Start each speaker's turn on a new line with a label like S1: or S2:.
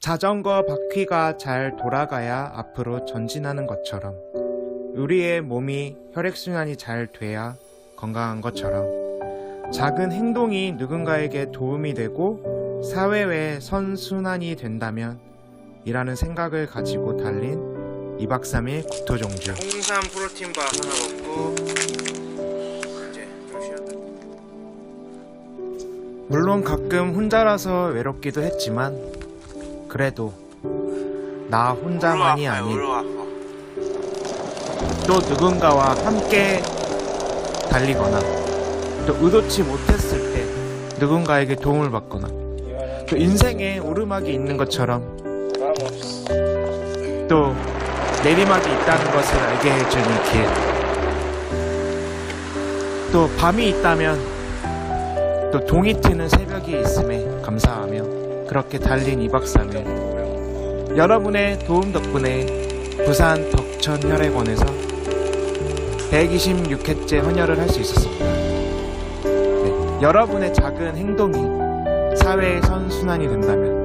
S1: 자전거 바퀴가 잘 돌아가야 앞으로 전진하는 것처럼 우리의 몸이 혈액순환이 잘 돼야 건강한 것처럼 작은 행동이 누군가에게 도움이 되고 사회의 선순환이 된다면 이라는 생각을 가지고 달린 2박 3일 국토종주. 홍삼 프로틴바 하나 먹고 이제 좀 쉬었다. 물론 가끔 혼자라서 외롭기도 했지만 그래도 나 혼자만이 아닌 또 누군가와 함께 달리거나 또 의도치 못했을 때 누군가에게 도움을 받거나 또 인생에 오르막이 있는 것처럼 또 내리막이 있다는 것을 알게 해주는 길. 또 밤이 있다면 또 동이 트는 새벽이 있음에 감사하며 그렇게 달린 2박 3일. 여러분의 도움 덕분에 부산 덕천혈액원에서 126회째 헌혈을 할 수 있었습니다. 네, 여러분의 작은 행동이 사회의 선순환이 된다면